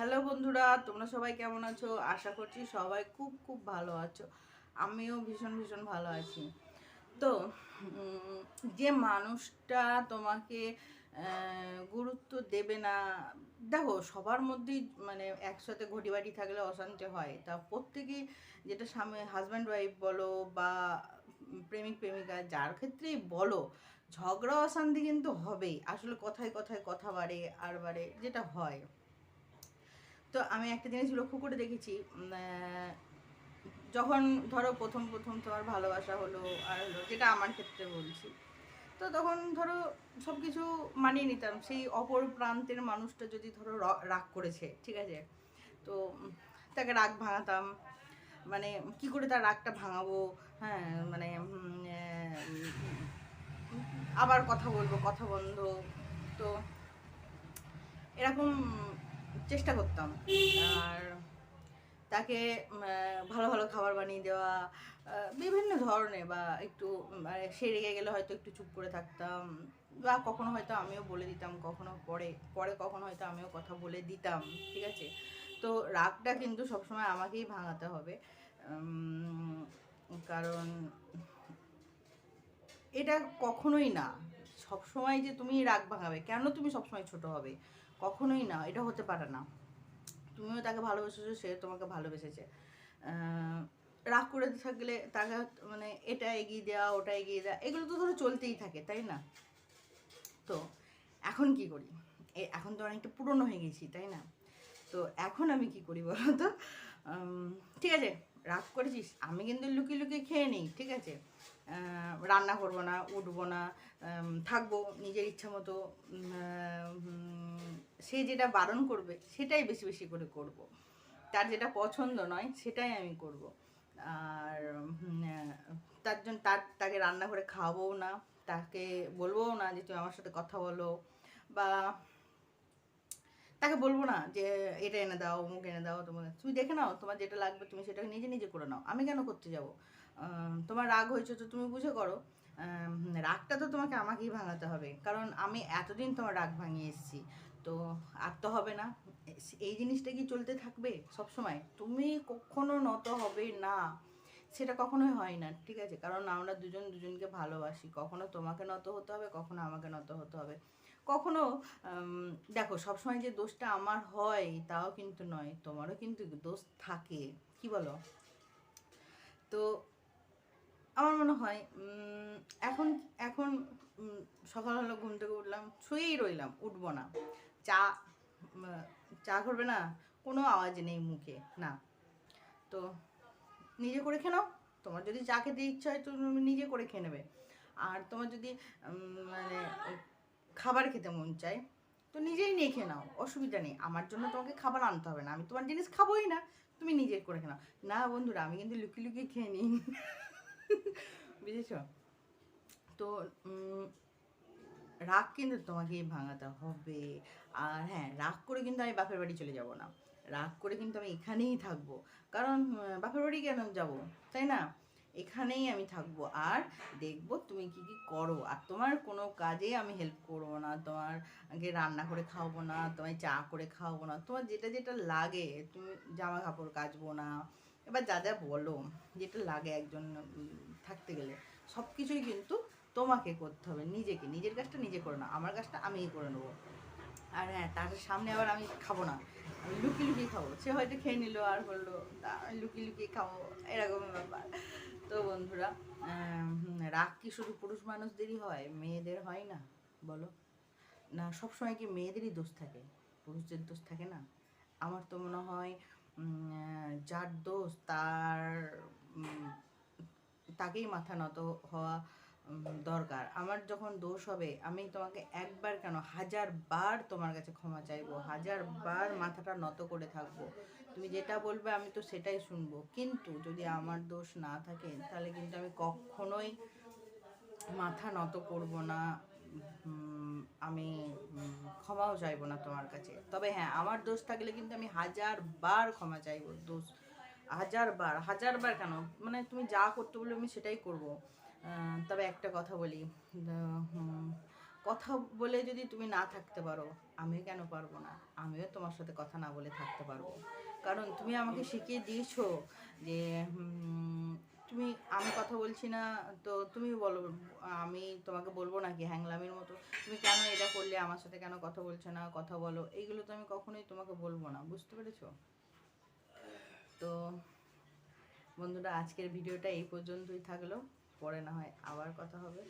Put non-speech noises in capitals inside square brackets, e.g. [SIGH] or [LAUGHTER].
Hello বন্ধুরা, তোমরা সবাই কেমন আছো? আশা করছি সবাই খুব খুব ভালো আছো। আমিও ভীষণ ভীষণ ভালো আছি। তো যে মানুষটা তোমাকে গুরুত্ব দেবে না, দেখো, সবার মধ্যেই মানে একসাথে ঘটি বাটি থাকলে অশান্তি হয়। তা প্রত্যেকেই যেটা স্বামী হাজব্যান্ড ওয়াইফ বলো বা প্রেমিক, প্রেমিকা, যার ক্ষেত্রেই বলো, ঝগড়া, অশান্তি কিন্তু হবেই। আসলে কথায় কথায় কথা বাড়ে, আর বাড়ে, যেটা হয়। তো আমি একটা জিনিস লক্ষ্য করে দেখেছি যখন ধরো প্রথম প্রথম তোমার ভালোবাসা হলো আর হলো, যেটা আমার ক্ষেত্রে বলছি, তো তখন ধরো সব কিছু মানিয়ে নিতাম। সেই অপর প্রান্তের মানুষটা যদি ধরো রাগ করেছে, ঠিক আছে? তো তাকে রাগ ভাঙাতাম মানে কি করে তার রাগটা ভাঙাবো? হ্যাঁ মানে আবার কথা বলব, কথা বন্ধ, তো এরকম চেষ্টা করতাম। আর তাকে ভালো ভালো খাবার বানিয়ে দেওয়া বিভিন্ন ধরনের বা একটু মানে সে রেগে গেলে হয়তো একটু চুপ করে থাকতাম বা কখনো হয়তো আমিও বলে দিতাম, কখনো পরে পরে কখনো হয়তো আমিও কথা বলে দিতাম, ঠিক আছে? তো রাগটা কিন্তু সবসময় আমাকেই ভাঙাতে হবে। কারণ এটা কখনোই না। সবসময় যে তুমি রাগ ভাঙাবে, কেন তুমি সবসময় ছোট হবে? কখনোই না, এটা হতে পারে না। তুমিও তাকে ভালোবেসেছো, সে তোমাকে ভালোবেসেছে। রাগ করে থাকলে তাকে মানে এটা এগিয়ে দেওয়া ওটা এগিয়ে দেওয়া এগুলো তো ধরো চলতেই থাকে, তাই না? তো এখন কি করি? এখন তো অনেকটা পুরনো হয়ে গেছি, তাই না? তো এখন আমি কি করি বলো তো ঠিক আছে, রাগ করেছিস, আমি কিন্তু লুকিয়ে লুকিয়ে খেয়ে নিই, ঠিক আছে? রান্না করব না, উঠবো না থাকব নিজের ইচ্ছা মতো সে যেটা বারণ করবে, সেটাই বেশি বেশি করে করব। তার যেটা পছন্দ নয়, সেটাই আমি করব। আর তার জন্য, তার, তাকে রান্না করে খাওয়াবও না, তাকে বলবোও না যে, তুমি আমার সাথে কথা বলো। বা, তাকে বলব না যে, এটা এনে দাও, অমুক এনে দাও তোমার তুমি দেখে নাও, তোমার যেটা লাগবে, তুমি সেটাকে নিজে নিজে করে নাও। আমি কেন করতে যাব? তোমার রাগ হয়েছে তো তুমি বুঝে করো। রাগটা তো তোমাকে আমাকেই ভাঙাতে হবে। কারণ আমি এতদিন তোমার রাগ ভাঙিয়ে এসেছি। তো আর তো হবে না। এই জিনিসটা কি চলতে থাকবে সব সময় তুমি কখনো নত হবে না। সেটা কখনোই হয় না, ঠিক আছে? কারণ আমরা দুজন দুজনকে ভালোবাসি। কখনো তোমাকে নত হতে হবে, কখনো আমাকে নত হতে হবে। কখনো দেখো, সবসময় যে দোষটা আমার হয়, তাও কিন্তু নয়। তোমারও কিন্তু দোষ থাকে। কি বলো? তো আমার মনে হয় এখন এখন সকাল হলো, ঘুম থেকে উঠলাম, শুয়েই রইলাম, উঠবো না। চা চা করবে না, কোনো আওয়াজ নেই মুখে, না। তো নিজে করে খেয়ে তোমার যদি চা খেতে ইচ্ছা হয়, তুমি নিজে করে খেয়ে নেবে। আর তোমার যদি মানে খাবার খেতে মন চায়, তো নিজেই নিয়ে খেয়ে নাও, অসুবিধা নেই। আমার জন্য তোমাকে খাবার আনতে হবে না। আমি তোমার জিনিস খাবোই না, তুমি নিজে করে খেয়ে নাও। না বন্ধুরা, আমি কিন্তু লুকিয়ে লুকিয়ে খেয়ে নিই। [LAUGHS] বুঝেছ? তো রাগ কিন্তু তোমাকে ভাঙাতে হবে। আর হ্যাঁ রাগ করে কিন্তু আমি বাপের বাড়ি চলে যাব না। রাগ করে কিন্তু আমি এখানেই থাকব। কারণ বাপের বাড়ি কেন যাব? তাই না? এখানেই আমি থাকব। আর দেখব তুমি কি কি করো। আর তোমার কোনো কাজে আমি হেল্প করব না। তোমার আগে রান্না করে খাওয়াবো না। তোমায় চা করে খাওয়াবো না। তোমার যেটা যেটা লাগে, তুমি জামা কাপড় কাচবো না। এবার যা যা বলো, যেটা লাগে একজন থাকতে গেলে। সব কিছুই কিন্তু তোমাকে করতে হবে, নিজেকে। নিজের কাজটা নিজে করে না আমার কাজটা আমিই করে নেব। আর হ্যাঁ তার সামনে আবার আমি খাব না, আমি লুকিয়ে লুকিয়ে খাব। সে হয়তো খেয়ে নিল আর বলল আমি লুকিয়ে লুকিয়ে খাব। এরকম ব্যাপার। তো বন্ধুরা রাগ কি শুধু পুরুষ মানুষদেরই হয়? মেয়েদের হয় না, বলো? না, সবসময় কি মেয়েদেরই দোষ থাকে? পুরুষদের দোষ থাকে না? আমার তো মনে হয় যার দোষ তার তাকেই মাথা নত হওয়া দরকার। আমার যখন দোষ হবে, আমি তোমাকে একবার কেন হাজার বার তোমার কাছে ক্ষমা চাইব হাজার বার মাথাটা নত করে থাকব। তুমি যেটা বলবে আমি তো সেটাই শুনব। কিন্তু যদি আমার দোষ না থাকে, তাহলে কিন্তু আমি কখনোই মাথা নত করব না আমি ক্ষমাও চাইব না তোমার কাছে। তবে হ্যাঁ আমার দোষ থাকলে কিন্তু আমি হাজার বার ক্ষমা চাইব। দোষ হাজার বার হাজার বার কেন? মানে তুমি যা করতে বলবে আমি সেটাই করব। তবে একটা কথা বলি। কথা বলে যদি তুমি না থাকতে পারো, আমিও কেন পারব না? আমিও তোমার সাথে কথা না বলে থাকতে পারব। কারণ তুমি আমাকে শিখিয়ে দিয়েছ যে তুমি, আমি কথা বলছি না, তো তুমি বলো, আমি তোমাকে বলব নাকি হ্যাংলামির মতো? তুমি কেন এটা করলে? আমার সাথে কেন কথা বলছো না? কথা বলো। এইগুলো তো আমি কখনোই তোমাকে বলব না। বুঝতে পেরেছ? তো বন্ধুরা, আজকের ভিডিওটা এই পর্যন্তই থাকল। পরে না হয় আবার কথা হবে।